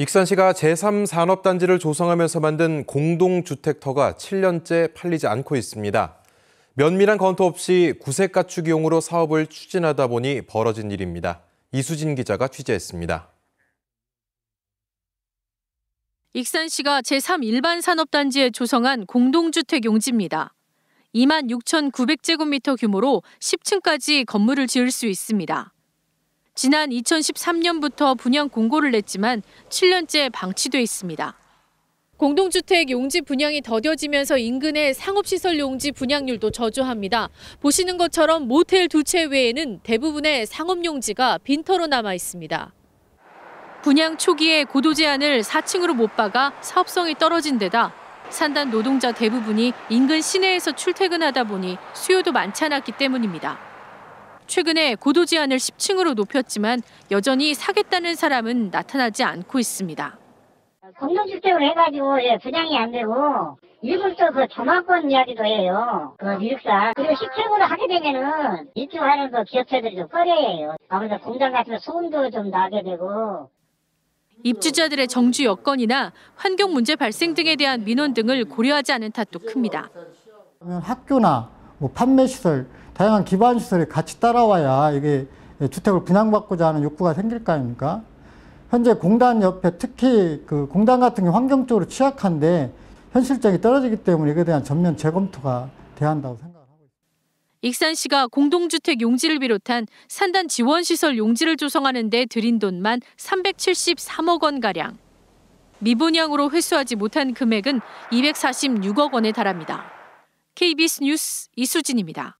익산시가 제3산업단지를 조성하면서 만든 공동주택터가 7년째 팔리지 않고 있습니다. 면밀한 검토 없이 구색 가축용으로 사업을 추진하다 보니 벌어진 일입니다. 이수진 기자가 취재했습니다. 익산시가 제3 일반 산업단지에 조성한 공동주택 용지입니다. 2만 6,900제곱미터 규모로 10층까지 건물을 지을 수 있습니다. 지난 2013년부터 분양 공고를 냈지만 7년째 방치돼 있습니다. 공동주택 용지 분양이 더뎌지면서 인근의 상업시설 용지 분양률도 저조합니다. 보시는 것처럼 모텔 두 채 외에는 대부분의 상업용지가 빈터로 남아 있습니다. 분양 초기에 고도 제한을 4층으로 못 박아 사업성이 떨어진 데다 산단 노동자 대부분이 인근 시내에서 출퇴근하다 보니 수요도 많지 않았기 때문입니다. 최근에 고도 제한을 10층으로 높였지만 여전히 사겠다는 사람은 나타나지 않고 있습니다. 공동주택으로 해가지고 예, 분양이 안 되고 일부 또그 조망권 이야기도 해요. 그 미륵산 그리고 10층으로 하게 되면은 입주하는 그 기업체들이 좀 꺼려해요. 아무래도 공장 같은 소음도 좀 나게 되고 입주자들의 정주 여건이나 환경 문제 발생 등에 대한 민원 등을 고려하지 않은 탓도 큽니다. 학교나 뭐 판매 시설, 다양한 기반 시설이 같이 따라와야 이게 주택을 분양받고자 하는 욕구가 생길 거 아닙니까? 현재 공단 옆에 특히 그 공단 같은 게 환경적으로 취약한데 현실적이 떨어지기 때문에 이에 대한 전면 재검토가 돼야 한다고 생각합니다. 익산시가 공동주택 용지를 비롯한 산단 지원시설 용지를 조성하는 데 들인 돈만 373억 원가량. 미분양으로 회수하지 못한 금액은 246억 원에 달합니다. KBS 뉴스 이수진입니다.